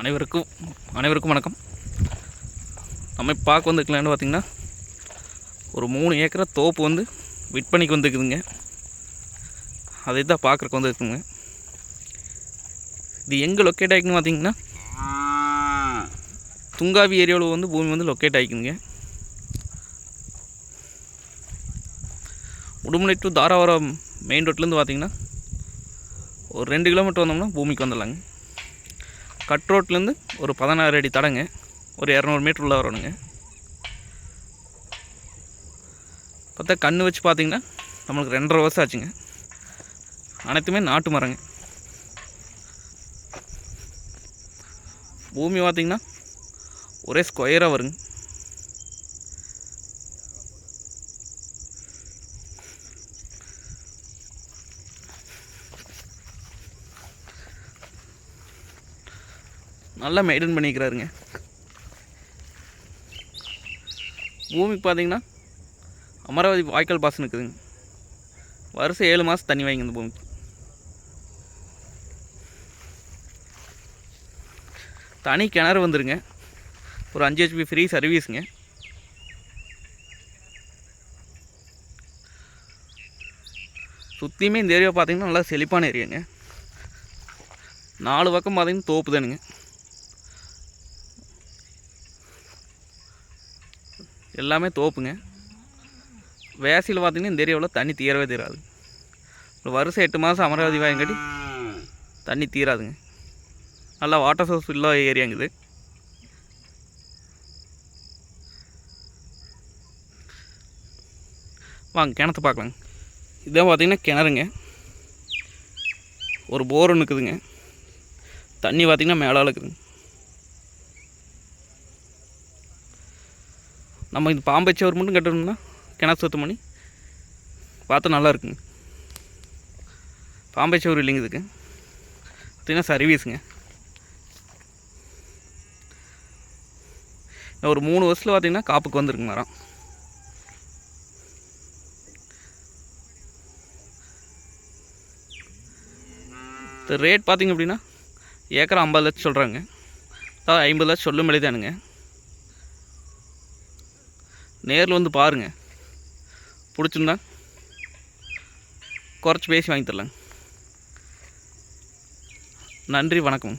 அனைவருக்கும் அனைவருக்கும் வணக்கம். நம்ம பார்க்க வந்துருக்கலான்னு பார்த்திங்கன்னா ஒரு மூணு ஏக்கரை தோப்பு வந்து விற்பனைக்கு வந்துருக்குதுங்க. அதை தான் பார்க்குறக்கு வந்துருக்குங்க. இது எங்கே லொக்கேட் ஆகிக்குன்னு பார்த்திங்கன்னா துங்காவி ஏரியாவில் வந்து பூமி வந்து லொக்கேட் ஆகிக்குங்க உடுமலை டு தாராவரம் மெயின் ரோட்லேருந்து பார்த்திங்கன்னா ஒரு ரெண்டு கிலோமீட்டர் வந்தோம்னா பூமிக்கு வந்துடலாங்க. கட் ரோட்லேருந்து ஒரு பதினாறு அடி தடங்க ஒரு இரநூறு மீட்டர் உள்ள வரணுங்க. பார்த்தா கண்ணு வச்சு பார்த்தீங்கன்னா நம்மளுக்கு ரெண்டரை வருஷம் ஆச்சுங்க. அனைத்துமே நாட்டு மரங்க. பூமி பார்த்திங்கன்னா ஒரே ஸ்கொயராக வருங்க. நல்லா மெயின்டைன் பண்ணிக்கிறாருங்க. பூமிக்கு பார்த்தீங்கன்னா அமராவதி வாய்க்கால் பாசனம் இருக்குதுங்க வருஷம் ஏழு மாதம் தண்ணி வாங்கி இந்த பூமிக்கு. தனி கிணறு வந்துருங்க. ஒரு அஞ்சு ஹெச்பி ஃப்ரீ சர்வீஸுங்க சுற்றியுமே இந்த ஏரியா பார்த்தீங்கன்னா நல்லா செழிப்பான ஏரியாங்க நாலு பக்கம் பார்த்தீங்கன்னா தோப்பு தானுங்க. எல்லாமே தோப்புங்க. வேசியில் பார்த்தீங்கன்னா இந்த ஏரியாவில் தண்ணி தீரவே தீராது. ஒரு வருஷம் எட்டு மாதம் அமராவதி வாயங்காட்டி தண்ணி தீராதுங்க. நல்லா வாட்டர் சோர்ஸ் இல்லாத ஏரியாங்குது வாங்க கிணத்து பார்க்கலாங்க. இதான் பார்த்தீங்கன்னா கிணறுங்க. ஒரு போர் ஒன்று இருக்குதுங்க. தண்ணி பார்த்திங்கன்னா மேலால் இருக்குதுங்க. நம்ம இந்த பாம்பை சவர் மட்டும் கட்டணும்னா கிணறு சுத்தம் பண்ணி பார்த்தா நல்லா இருக்குங்க. பாம்பை சவர் இல்லைங்க இதுக்கு. பார்த்தீங்கன்னா சர்வீஸுங்க ஒரு மூணு வருஷத்தில் பார்த்தீங்கன்னா காப்புக்கு வந்துருக்குங்க மரம். ரேட் பார்த்திங்க அப்படின்னா ஏக்கர் ஐம்பது லட்சம் சொல்கிறாங்க ஐம்பது லட்சம் சொல்லும் தானுங்க. நேரில் வந்து பாருங்கள் பிடிச்சிருந்தா குறைச்சி பேசி வாங்கி தரலாங்க. நன்றி வணக்கம்.